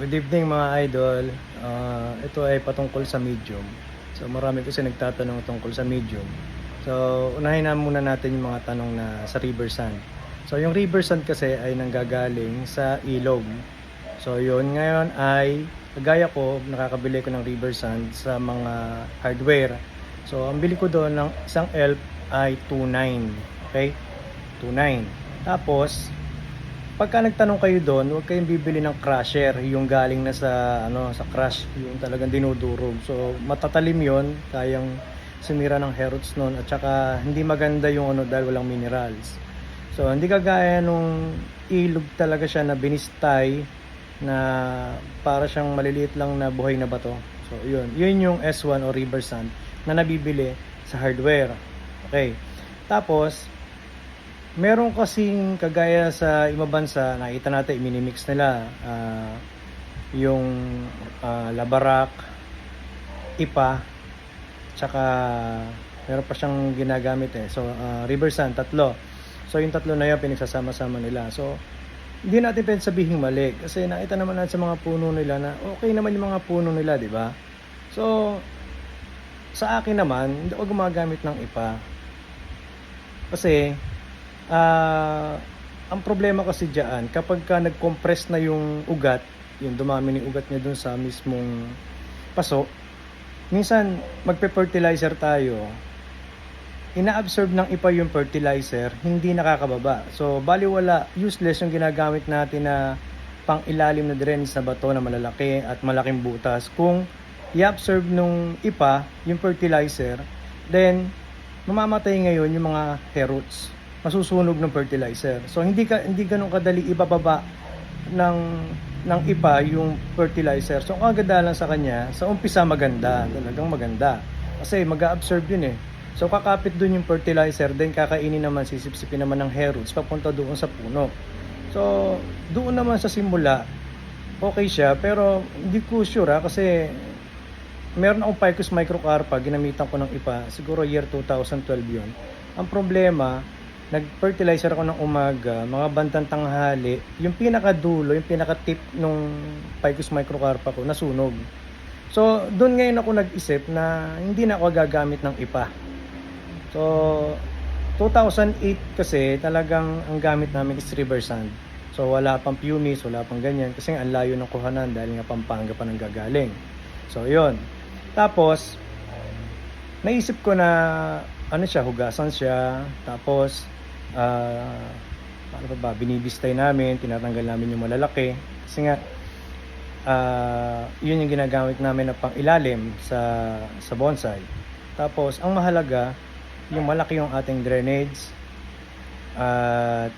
Good evening mga idol. Ah, ito ay patungkol sa medium. So marami kasi nagtatanong tungkol sa medium. So unahin na muna natin yung mga tanong na sa river sand. So yung river sand kasi ay nanggagaling sa ilog. So yun ngayon ay kagaya ko nakakabili ko ng river sand sa mga hardware. So ang bili ko doon ng isang elf ay 29. Okay? 29. Tapos pagka nagtanong kayo doon, huwag kayong bibili ng crusher, yung galing na sa ano sa crush, yung talagang dinudurog. So matatalim 'yon, kayang sumira ng Herods noon at saka hindi maganda yung ano dahil walang minerals. So hindi kagaya nung ilog talaga siya na binistay na para siyang maliliit lang na buhay na bato. So yun, yun yung S1 o river sand na nabibili sa hardware. Okay. Tapos meron kasing kagaya sa ibang bansa, nakita natin, minimix nila ah, yung ah, labarak, ipa, tsaka meron pa siyang ginagamit eh. So, ah, river sand, tatlo. So, yung tatlo na yun, pinagsasama-sama nila. So, hindi natin pwede sabihin mali. Kasi nakita naman natin sa mga puno nila na okay naman yung mga puno nila, di ba? So, sa akin naman, hindi ako gumagamit ng ipa. Kasi, ah, ang problema kasi diyan, kapag ka nag-compress na yung ugat, yung dumami ni ugat niya dun sa mismong paso, minsan magpe-fertilizer tayo, ina-absorb ng ipa yung fertilizer, hindi nakakababa. So, baliwala, useless yung ginagamit natin na pang ilalim na drains na bato na malalaki at malaking butas. Kung i-absorb nung ipa, yung fertilizer, then mamamatay ngayon yung mga hair roots. Masusunog ng fertilizer. So hindi ka hindi ganun kadali ibababa ng ng ipa yung fertilizer. So ang ganda lang sa kanya, sa umpisa maganda, talagang maganda. Kasi mag-absorb yun eh. So kakapit dun yung fertilizer, then kakainin naman, sisipsipin naman ng hair roots papunta doon sa puno. So doon naman sa simula, okay siya, pero hindi ko sure ha, kasi meron akong Picus microcarpa, ginamitan ko ng ipa, siguro year 2012 yun. Ang problema, nag-fertilizer ako ng umaga, mga bandang tanghali, yung pinakadulo, yung pinaka-tip nung Picus microcarpa ko, nasunog. So, doon ngayon ako nag-isip na hindi na ako gagamit ng ipa. So, 2008 kasi talagang ang gamit namin is river sand. So, wala pang pumice, wala pang ganyan kasi ang layo ng kuhanan dahil nga Pampanga pa nang gagaling. So, yon. Tapos, naisip ko na ano siya, hugasan siya. Tapos, ah ano pa ba, binibistay namin, tinatanggal namin yung malalaki. Kasi nga, ah yun yung ginagamit namin na pang ilalim sa, sa bonsai. Tapos, ang mahalaga, yung malaki yung ating drainage at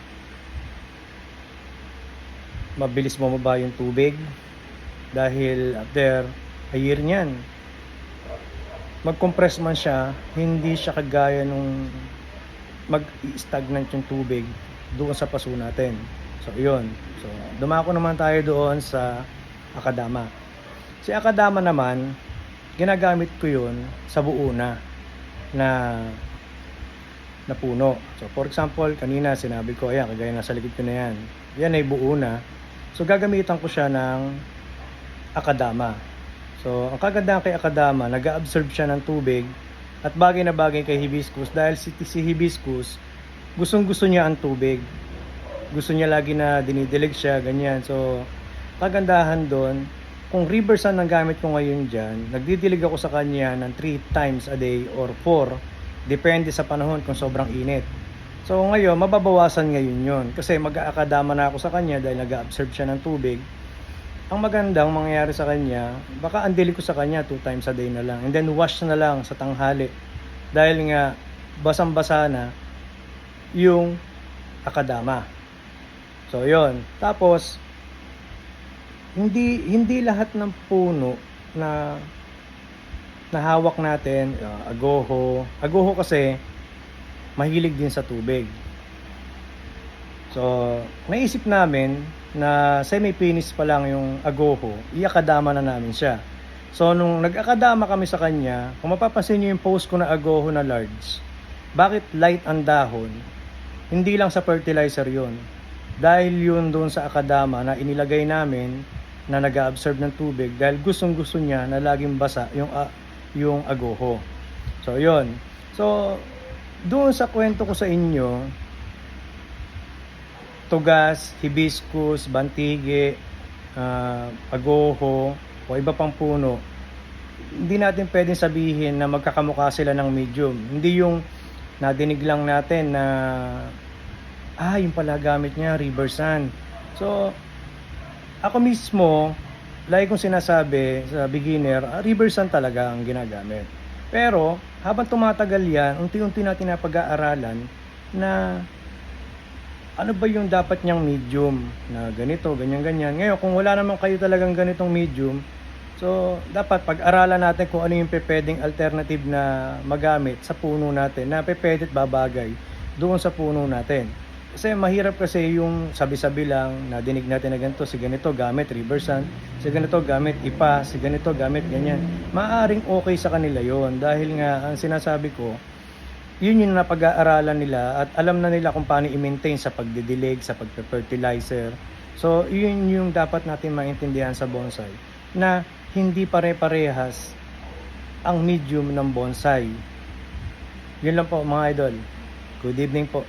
mabilis bumaba yung tubig dahil after a year niyan mag-compress man siya, hindi siya kagaya nung mag-stagnant yung tubig doon sa paso natin. So, yun. So, dumako naman tayo doon sa Akadama. Si Akadama naman, ginagamit ko yun sa buo na na na puno. So, for example, kanina sinabi ko, ayan, kagaya nasa likod ko na yan. Yan ay buo na. So, gagamitan ko siya ng Akadama. So, ang kagandahan kay Akadama, nag-absorb siya ng tubig at bagay na bagay kay hibiscus dahil si, si hibiscus, gustong gusto niya ang tubig. Gusto niya lagi na dinidilig siya, ganyan. So, kagandahan doon, kung river sand ang gamit ko ngayon dyan, nagdidilig ako sa kanya ng 3 times a day or 4. Depende sa panahon kung sobrang init. So ngayon, mababawasan ngayon yon Kasi mag-aakadama na ako sa kanya dahil nag-absorb siya ng tubig ang magandang mangyayari sa kanya, baka andili ko sa kanya two times a day na lang. And then wash na lang sa tanghali. Dahil nga, basang-basa na yung akadama. So, yon Tapos, hindi hindi lahat ng puno na nahawak natin, uh, agoho. Agoho kasi, mahilig din sa tubig. So, naisip namin na semi-finish pa lang yung agoho, iakadama na namin siya. So, nung nag-akadama kami sa kanya, kung mapapansin nyo yung post ko na agoho na large, bakit light ang dahon? Hindi lang sa fertilizer yon Dahil yun doon sa akadama na inilagay namin na nag-absorb ng tubig dahil gustong gusto niya na laging basa yung a- yung agoho. So, yon. So, doon sa kwento ko sa inyo, tugas, hibiscus, bantige, ah, agoho, o iba pang puno, hindi natin pwedeng sabihin na magkakamukha sila ng medium. Hindi yung nadinig lang natin na ah, yung pala gamit niya, river sand. So, ako mismo, lagi kong sinasabi sa beginner, ah, river sand talaga ang ginagamit. Pero, habang tumatagal yan, unti-unti natin na pag-aaralan na ano ba yung dapat niyang medium na ganito, ganyan-ganyan. Ngayon, kung wala naman kayo talagang ganitong medium, so dapat pag-aralan natin kung ano yung pwedeng alternative na magamit sa puno natin na pwede babagay doon sa puno natin. Kasi mahirap kasi yung sabi-sabi lang na dinig natin na ganito, si ganito gamit river si ganito gamit ipa, si ganito gamit ganyan. Maaring okay sa kanila yon dahil nga ang sinasabi ko, yun yung napag-aaralan nila at alam na nila kung paano i-maintain sa pagdidilig, sa pagpe-fertilizer. So, yun yung dapat natin maintindihan sa bonsai na hindi pare-parehas ang medium ng bonsai. Yun lang po mga idol. Good evening po.